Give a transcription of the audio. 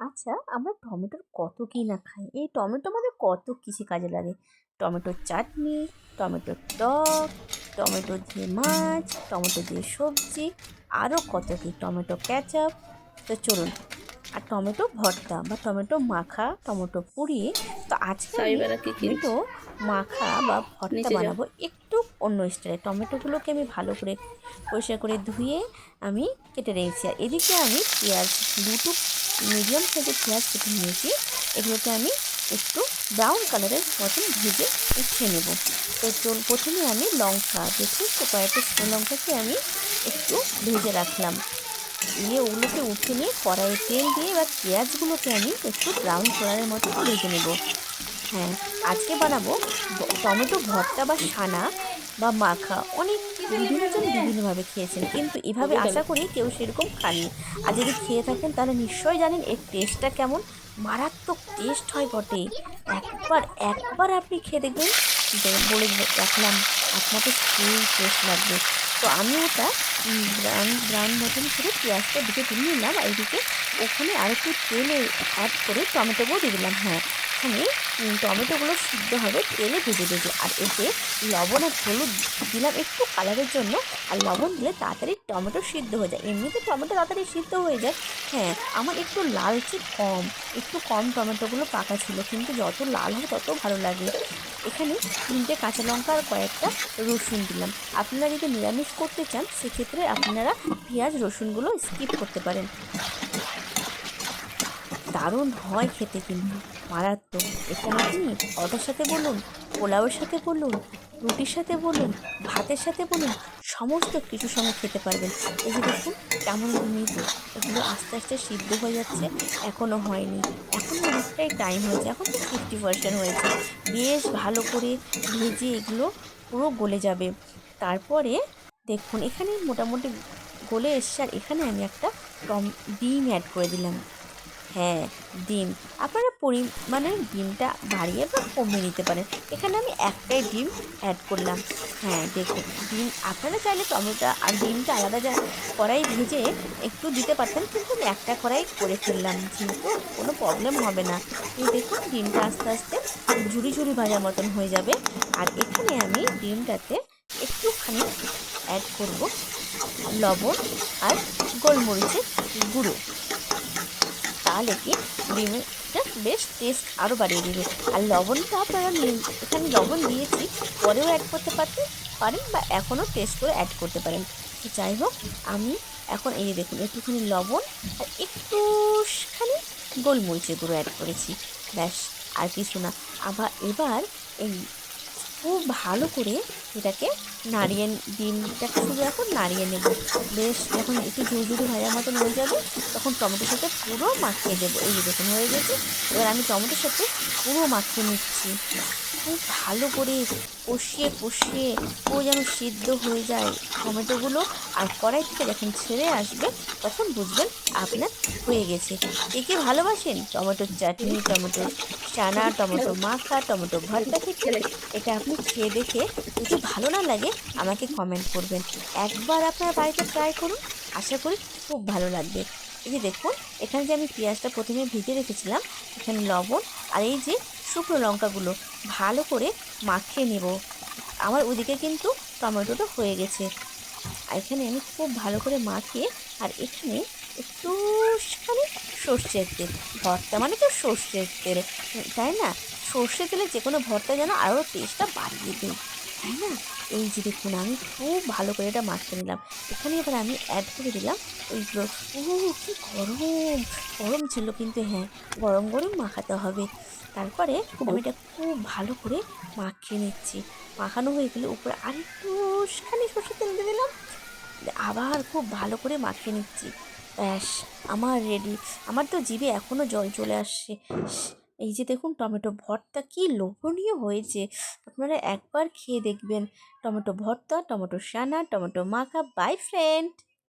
আচ্ছা আমরা টমেটোর কত কী না খাই? এই টমেটো আমাদের কত কিছু কাজে লাগে। টমেটোর চাটনি টমেটোর টক টমেটো দিয়ে মাছ টমেটো দিয়ে সবজি আরও কত কী টমেটো ক্যাচাপ তো চলুন আর টমেটো ভর্তা বা টমেটো মাখা টমেটো পুড়িয়ে তো আজকে আমি সাইবেলা কি কি? টমেটো মাখা বা ভর্তা বানাবো একটু অন্য স্টাইলে। টমেটোগুলোকে আমি ভালো করে পরিষ্কার করে ধুয়ে আমি কেটে রেখেছি। আর এদিকে আমি পেঁয়াজ দুটো মিডিয়াম সাইজের পেঁয়াজ কেটে নিয়েছি। এগুলোকে আমি একটু ব্রাউন কালারের মতন ভেজে উঠিয়ে নেব। তো চল, প্রথমে আমি লঙ্কা দেখুন তো কয়েকটা শুকনো লঙ্কাকে আমি একটু ভেজে রাখলাম। দিয়ে ওগুলোকে উঠে নিয়ে কড়াইয়ে তেল দিয়ে এবার পেঁয়াজগুলোকে আমি একটু ব্রাউন কালারের মতো ভেজে নেব। হ্যাঁ আজকে বানাবো টমেটো ভর্তা বা সানা। বা মাখা। অনেক বিভিন্নজন বিভিন্নভাবে খেয়েছেন কিন্তু এভাবে আশা করি কেউ সেরকম খাননি। আর যদি খেয়ে থাকেন তাহলে নিশ্চয়ই জানেন এর টেস্টটা কেমন। মারাত্মক টেস্ট হয় বটে। একবার একবার আপনি খেয়ে দেখবেন। বলে রাখলাম আপনাকে সেই টেস্ট লাগবে। তো আমি ওটা ব্রাউন ব্রাউন মতন করে পেঁয়াজটা দিকে তুলে নিলাম আর এদিকে ওখানে আরেকটু তেলে অ্যাড করে টমেটোগুলো দিয়ে দিলাম। হ্যাঁ এখানে টমেটোগুলো সিদ্ধ হবে, তেলে ভেজে ভেজে আর এতে লবণ আর হলুদ দিলাম একটু কালারের জন্য। আর লবণ দিলে তাড়াতাড়ি টমেটো সিদ্ধ হয়ে যায়। এমনিতে টমেটো তাড়াতাড়ি সিদ্ধ হয়ে যায়। হ্যাঁ আমার একটু লালচে কম, একটু কম টমেটোগুলো পাকা ছিল। কিন্তু যত লাল হবে তত ভালো লাগে। এখানে তিনটে কাঁচা লঙ্কা আর কয়েকটা রসুন দিলাম। আপনারা যদি নিরামিষ করতে চান, সেক্ষেত্রে আপনারা পেঁয়াজ রসুনগুলো স্কিপ করতে পারেন। দারুণ হয় খেতে কিন্তু মারাত্মক। এখানে আপনি পরোটার সাথে বলুন, পোলাওয়ের সাথে বলুন, রুটির সাথে বলুন, ভাতের সাথে বলুন, সমস্ত কিছুর সঙ্গে খেতে পারবেন। এই যে দেখুন, কেমন মৃদু এগুলো আস্তে আস্তে সিদ্ধ হয়ে যাচ্ছে এখনও হয়নি। এখন অনেকটাই টাইম হয়েছে, এখন ফিফটি পার্সেন্ট হয়েছে। বেশ ভালো করে ভেজে এগুলো পুরো গলে যাবে। তারপরে দেখুন, এখানে মোটামুটি গলে এসছে, আর এখানে আমি একটা ডিম অ্যাড করে দিলাম। হ্যাঁ ডিম। আপনারা পরিমাণে ডিমটা বাড়িয়ে বা কমিয়ে নিতে পারেন। এখানে আমি একটাই ডিম অ্যাড করলাম। হ্যাঁ দেখুন, ডিম আপনারা চাইলে টমেটো আর ডিমটা আলাদা যা কড়াই ভেজে একটু দিতে পারতেন, কিন্তু আমি একটা কড়াই করে ফেললাম যেহেতু কোনো প্রবলেম হবে না। এই দেখুন, ডিমটা আস্তে আস্তে ঝুড়ি ঝুড়ি ভাজার মতন হয়ে যাবে। আর এখানে আমি ডিমটাতে একটুখানি অ্যাড করব লবণ আর গোলমরিচের গুঁড়ো। তাহলে কি ডিমটা বেশ টেস্ট আরও বাড়িয়ে দেবে। আর লবণটা আপনারা এখানে লবণ দিয়েছি, পরেও অ্যাড করতে পারতে পারেন বা এখনও টেস্ট করে অ্যাড করতে পারেন। তো যাই হোক, আমি এখন এই দেখুন, একটুখানি লবণ আর একটুখানি গোলমরিচের গুঁড়ো অ্যাড করেছি। ব্যাস, আর কিছু না। আবার এবার এই খুব ভালো করে এটাকে নাড়িয়ে ডিমটাকে শুধু এখন নাড়িয়ে নেব। বেশ, যখন একটু ঝুড়ঝুড়ি ভাজার মতন হয়ে যাবে, তখন টমেটোর সাথে পুরো মাখিয়ে দেবো। এই দেখুন, হয়ে গেছে। এবার আমি টমেটোর সাথে পুরো মাখিয়ে নিচ্ছি। খুব ভালো করে কষিয়ে কষিয়ে ও যেন সিদ্ধ হয়ে যায় টমেটোগুলো আর কড়াই থেকে যখন ছেড়ে আসবে, তখন বুঝবেন আপনার হয়ে গেছে। কে কে ভালোবাসেন? টমেটোর চাটনি, টমেটো চানা, টমেটো মাখা, টমেটো ভর্তা খেতে এটা আপনি খেয়ে দেখে যদি ভালো না লাগে, আমাকে কমেন্ট করবেন। একবার আপনার বাড়িতে ট্রাই করুন, আশা করি খুব ভালো লাগবে। এই যে দেখুন, এখানে যে আমি পেঁয়াজটা প্রথমে ভিজে রেখেছিলাম, এখানে লবণ আর এই যে শুকনো লঙ্কাগুলো ভালো করে মাখিয়ে নেব। আমার ওদিকে কিন্তু টমেটোটা হয়ে গেছে। আর এখানে আমি খুব ভালো করে মাখিয়ে আর এখানে একটুখানি সর্ষের তেল। ভর্তা মানে তো সর্ষের তেল, তাই না? সর্ষে তেলে যে কোনো ভর্তা যেন আরও টেস্টটা বাড়িয়ে দেয়। তাই না? এই যে দেখুন, আমি খুব ভালো করে এটা মাখিয়ে নিলাম। এখানে এবার আমি অ্যাড করে দিলাম ওইগুলো ও কি গরম! গরম ছিল কিন্তু হ্যাঁ গরম গরম মাখাতে হবে। তারপরে আমি এটা খুব ভালো করে মাখিয়ে নিচ্ছি। মাখানো হয়ে গেলে উপরে আরেকটু আরেকটুখানি সর্ষের তেল দিয়ে দিলাম। আবার খুব ভালো করে মাখিয়ে নিচ্ছি। ব্যাস, আমার রেডি আমার তো জিভে এখনও জল চলে আসছে। এই যে দেখুন টমেটো ভর্তা কি লোভনীয় হয়েছে। আপনারা একবার খেয়ে দেখবেন। টমেটো ভর্তা, টমেটো সানা টমেটো মাখা। Bye friend